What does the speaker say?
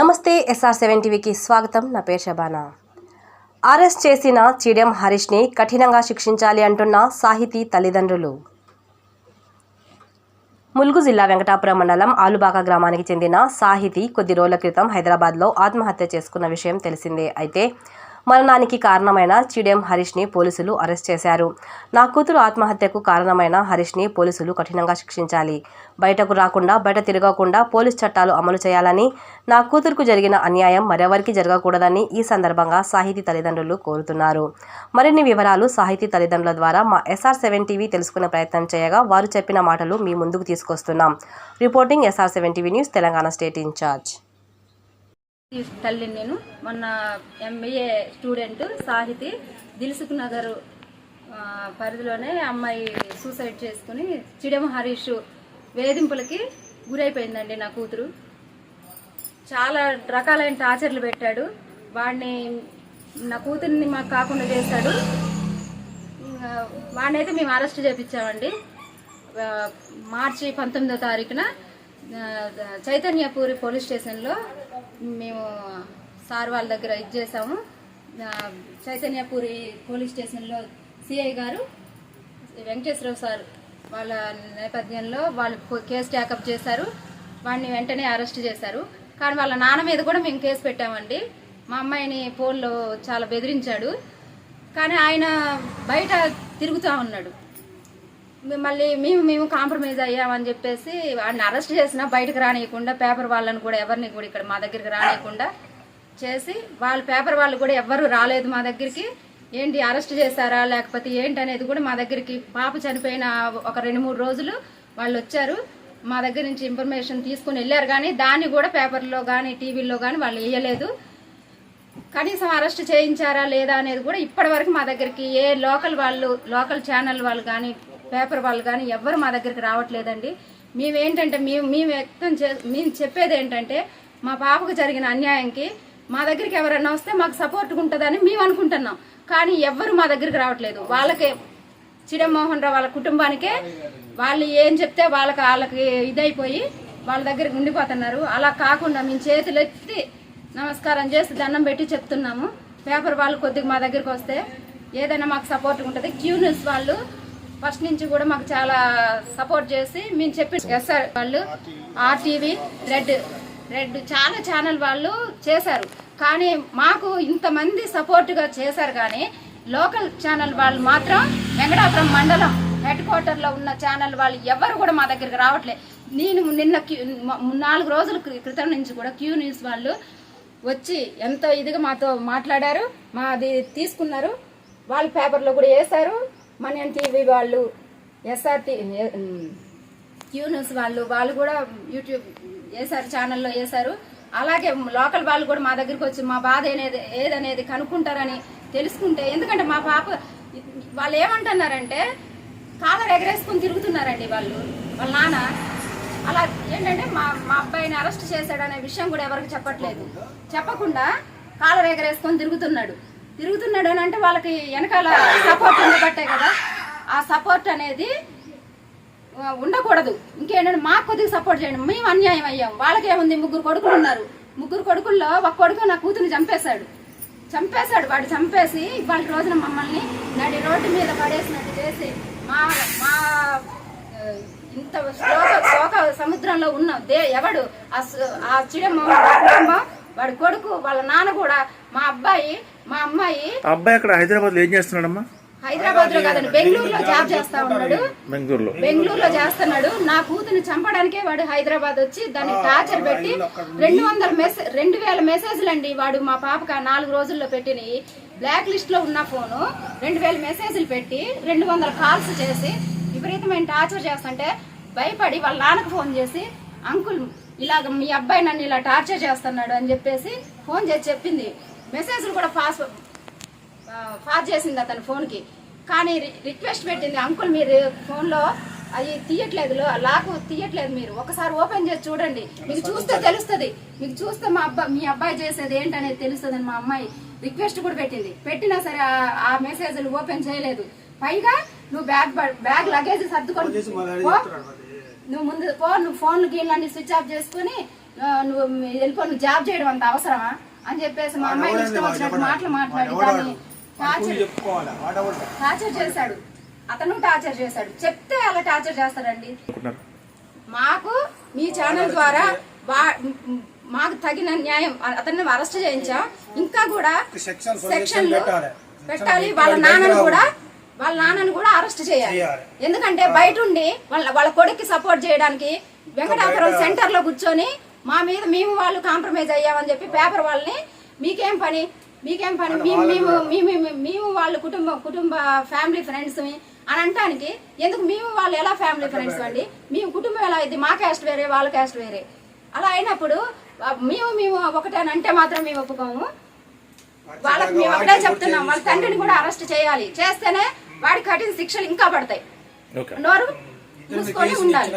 నమస్తే SR seven టీవీకి స్వాగతం. నా పేరు శబానా. అరెస్ట్ చేసిన చిడియం హరీష్ని కఠినంగా శిక్షించాలి అంటున్న సాహితీ తల్లిదండ్రులు. ములుగు జిల్లా వెంకటాపురం మండలం ఆలుబాక గ్రామానికి చెందిన సాహితి కొద్ది రోజుల క్రితం హైదరాబాద్లో ఆత్మహత్య చేసుకున్న విషయం తెలిసిందే. అయితే మరణానికి కారణమైన చిడియం హరీష్ని పోలీసులు అరెస్ట్ చేశారు. నా కూతురు ఆత్మహత్యకు కారణమైన హరీష్ని పోలీసులు కఠినంగా శిక్షించాలి. బయటకు రాకుండా బయట తిరగకుండా పోలీస్ చట్టాలు అమలు చేయాలని నా కూతురుకు జరిగిన అన్యాయం మరెవరికి జరగకూడదని ఈ సందర్భంగా సాహితీ తల్లిదండ్రులు కోరుతున్నారు. మరిన్ని వివరాలు సాహితీ తల్లిదండ్రుల ద్వారా మా ఎస్ఆర్ సెవెన్ టీవీ తెలుసుకునే ప్రయత్నం చేయగా వారు చెప్పిన మాటలు మీ ముందుకు తీసుకొస్తున్నాం. Reporting SR seven TV news Telangana state in charge. తల్లిని నేను మొన్న MBA student Sahithi Dilsukhnagar పరిధిలోనే అమ్మాయి సూసైడ్ చేసుకుని చిడెమ హరీష్ వేధింపులకి గురైపోయిందండి నా కూతురు. చాలా రకాలైన టార్చర్లు పెట్టాడు. వాడిని నా కూతుర్ని మాకు కాకుండా చేశాడు. వాడినైతే మేము అరెస్ట్ చేపించామండి. మార్చి పంతొమ్మిదో తారీఖున చైతన్యపూరి పోలీస్ స్టేషన్లో మేము సార్ వాళ్ళ దగ్గర ఇది చేసాము చైతన్యపురి పోలీస్ స్టేషన్లో సిఐ గారు వెంకటేశ్వరరావు సార్ వాళ్ళ నేపథ్యంలో వాళ్ళు కేసు ట్యాకప్ చేశారు. వాడిని వెంటనే అరెస్ట్ చేశారు. కానీ వాళ్ళ నాన్న మీద కూడా మేము కేసు పెట్టామండి. మా అమ్మాయిని ఫోన్లో చాలా బెదిరించాడు. కానీ ఆయన బయట తిరుగుతూ ఉన్నాడు. మళ్ళీ మేము మేము కాంప్రమైజ్ అయ్యామని చెప్పేసి వాడిని అరెస్ట్ చేసినా బయటకు రానియకుండా పేపర్ వాళ్ళని కూడా ఎవరిని కూడా ఇక్కడ మా దగ్గరికి రానియకుండా చేసి వాళ్ళ పేపర్ వాళ్ళు కూడా ఎవ్వరు రాలేదు మా దగ్గరికి. ఏంటి అరెస్ట్ చేశారా? లేకపోతే ఏంటి అనేది కూడా మా దగ్గరికి పాప చనిపోయిన ఒక రెండు మూడు రోజులు వాళ్ళు వచ్చారు. మా దగ్గర నుంచి ఇన్ఫర్మేషన్ తీసుకుని వెళ్ళారు కానీ దాన్ని కూడా పేపర్లో కానీ టీవీలో కానీ వాళ్ళు వేయలేదు. కనీసం అరెస్ట్ చేయించారా లేదా అనేది కూడా ఇప్పటి వరకు మా దగ్గరికి ఏ లోకల్ వాళ్ళు లోకల్ ఛానల్ వాళ్ళు కానీ పేపర్ వాళ్ళు కానీ ఎవ్వరు మా దగ్గరికి రావట్లేదండి. మేమేంటంటే మేము మేము వ్యక్తం చే మేము చెప్పేది ఏంటంటే మా పాపకు జరిగిన అన్యాయంకి మా దగ్గరికి ఎవరైనా వస్తే మాకు సపోర్ట్ ఉంటుందని మేము అనుకుంటున్నాం. కానీ ఎవ్వరు మా దగ్గరికి రావట్లేదు. వాళ్ళకే చిరమోహన్ రావు వాళ్ళ కుటుంబానికే వాళ్ళు ఏం చెప్తే వాళ్ళకి వాళ్ళకి ఇదైపోయి వాళ్ళ దగ్గరికి ఉండిపోతున్నారు. అలా కాకుండా మేము చేతులు ఎత్తి నమస్కారం చేసి దండం పెట్టి చెప్తున్నాము. పేపర్ వాళ్ళు కొద్దిగా మా దగ్గరికి వస్తే ఏదైనా మాకు సపోర్ట్ ఉంటుంది. క్యూ న్యూస్ వాళ్ళు ఫస్ట్ నుంచి కూడా మాకు చాలా సపోర్ట్ చేసి మేము చెప్పి S R RTV red red చాలా ఛానల్ వాళ్ళు చేశారు. కానీ మాకు ఇంతమంది సపోర్ట్గా చేశారు కానీ లోకల్ ఛానల్ వాళ్ళు మాత్రం వెంకటాపురం మండలం హెడ్ క్వార్టర్లో ఉన్న ఛానల్ వాళ్ళు ఎవరు కూడా మా దగ్గరికి రావట్లేదు నేను నిన్న క్యూ- నాలుగు రోజుల క్రితం నుంచి కూడా క్యూ న్యూస్ వాళ్ళు వచ్చి ఎంతో ఇదిగా మాతో మాట్లాడారు. మాది తీసుకున్నారు. వాళ్ళ పేపర్లో కూడా వేశారు. మన టీవీ వాళ్ళు ఎస్ఆర్టీ క్యూ న్యూస్ వాళ్ళు వాళ్ళు కూడా యూట్యూబ్ వేశారు ఛానల్లో వేశారు. అలాగే లోకల్ వాళ్ళు కూడా మా దగ్గరికి వచ్చి మా బాధ అనేది ఏదనేది కనుక్కుంటారని తెలుసుకుంటే ఎందుకంటే మా పాప వాళ్ళు ఏమంటున్నారంటే కాలర్ ఎగరేసుకుని తిరుగుతున్నారండి వాళ్ళు వాళ్ళ నాన్న. అలా ఏంటంటే మా మా అబ్బాయిని అరెస్ట్ చేశాడనే విషయం కూడా ఎవరికి చెప్పట్లేదు. చెప్పకుండా కాలర్ ఎగరేసుకొని తిరుగుతున్నాడు. తిరుగుతున్నాడు అని అంటే వాళ్ళకి వెనకాల సపోర్ట్ ఉండబట్టే కదా. ఆ సపోర్ట్ అనేది ఉండకూడదు. ఇంకేంటంటే మాకు కొద్దిగా సపోర్ట్ చేయండి. మేము అన్యాయం అయ్యాం. వాళ్ళకేముంది ముగ్గురు కొడుకులు ఉన్నారు. ముగ్గురు కొడుకుల్లో ఒక కొడుకు నా కూతురు చంపేశాడు. చంపేశాడు. వాడు చంపేసి ఇవాళ రోజున మమ్మల్ని నడి రోడ్డు మీద పడేసినట్టు చేసి మా మా ఇంత శోక శోక సముద్రంలో ఉన్న దే ఎవడు? ఆ ఆ చిడమ్మ కుటుంబం వాడి కొడుకు వాళ్ళ నాన్న కూడా మా అబ్బాయి మా అమ్మాయి అబ్బాయి అక్కడ హైదరాబాద్లో ఏం చేస్తున్నాడమ్మా? హైదరాబాద్లో కాదండి బెంగళూరులో జాబ్ చేస్తా ఉన్నాడు. బెంగళూరులో. బెంగళూరులో చేస్తున్నాడు. నా కూతుని చంపడానికే వాడు హైదరాబాద్ వచ్చి దాన్ని టార్చర్ పెట్టి రెండు వందల మెసేజ్ రెండు వేల మెసేజ్లు అండి వాడు మా పాపకు ఆ నాలుగు రోజుల్లో పెట్టినవి బ్లాక్ లిస్ట్లో ఉన్న ఫోను రెండు వేల మెసేజ్లు పెట్టి రెండు వందల కాల్స్ చేసి విపరీతమైన టార్చర్ చేస్తుంటే భయపడి వాళ్ళ నాన్నకు ఫోన్ చేసి అంకుల్ ఇలాగ మీ అబ్బాయి నన్ను ఇలా టార్చర్ చేస్తున్నాడు అని చెప్పేసి ఫోన్ చేసి చెప్పింది. మెసేజ్లు కూడా ఆ, ఫాస్ట్ చేసింది అతని ఫోన్కి. కానీ రిక్వెస్ట్ పెట్టింది అంకుల్ మీరు ఫోన్లో అవి తీయట్లేదు లాక్ తీయట్లేదు మీరు. ఒకసారి ఓపెన్ చేసి చూడండి. మీకు చూస్తే తెలుస్తుంది. మీకు చూస్తే మా అబ్బాయి మీ అబ్బాయి చేసేది ఏంటనేది తెలుస్తుంది మా అమ్మాయి రిక్వెస్ట్ కూడా పెట్టింది. పెట్టినా సరే ఆ- మెసేజ్లు ఓపెన్ చేయలేదు. పైగా నువ్వు బ్యాగ్ బ్యాగ్ లగేజ్ సర్దుకొని. నువ్వు ముందు పో నువ్వు ఫోన్లు గీళ్ళని స్విచ్ ఆఫ్ చేసుకుని నువ్వు వెళ్ళిపో నువ్వు జాబ్ చేయడం అంత అవసరమా? అని చెప్పేసి మా అమ్మాయిని ఇష్టం వచ్చినట్టు మాటలు మాట్లాడి దాన్ని టార్చర్ టార్చర్ చేశాడు. అతను టార్చర్ చేశాడు. చెప్తే అలా టార్చర్ చేస్తాడండి. మాకు మీ ఛానల్ ద్వారా మాకు తగిన న్యాయం అతన్ని అరెస్ట్ చేయించాం. ఇంకా కూడా సెక్షన్ సెక్షన్లు పెట్టాలి. వాళ్ళ నాన్నను కూడా వాళ్ళ నాన్నను కూడా అరెస్ట్ చేయాలి. చేయాలి. ఎందుకంటే బయట ఉండి వాళ్ళ వాళ్ళ కొడుక్కి సపోర్ట్ చేయడానికి వెంకటాపురం సెంటర్లో కూర్చొని మా మీద మేము వాళ్ళు కాంప్రమైజ్ అయ్యామని చెప్పి పేపర్ వాళ్ళని మీకేం పని? మీకేం పని? మేము మేము మేము మేము వాళ్ళ కుటుంబ కుటుంబ ఫ్యామిలీ ఫ్రెండ్స్ అని అనటానికి ఎందుకు మేము వాళ్ళు ఎలా ఫ్యామిలీ ఫ్రెండ్స్ అండి? మేము కుటుంబం ఎలా అయింది? మా క్యాస్ట్ వేరే వాళ్ళ క్యాస్ట్ వేరే. అలా అయినప్పుడు మేము మేము ఒకటే అని అంటే మాత్రం మేము ఒప్పుకోము. వాళ్ళకి మేము ఒకటే చెప్తున్నాం. వాళ్ళ తండ్రిని కూడా అరెస్ట్ చేయాలి. చేస్తేనే వాడి కఠిన శిక్షలు ఇంకా పడతాయి. ఓకే. నోరు మూసుకొని ఉండాలి.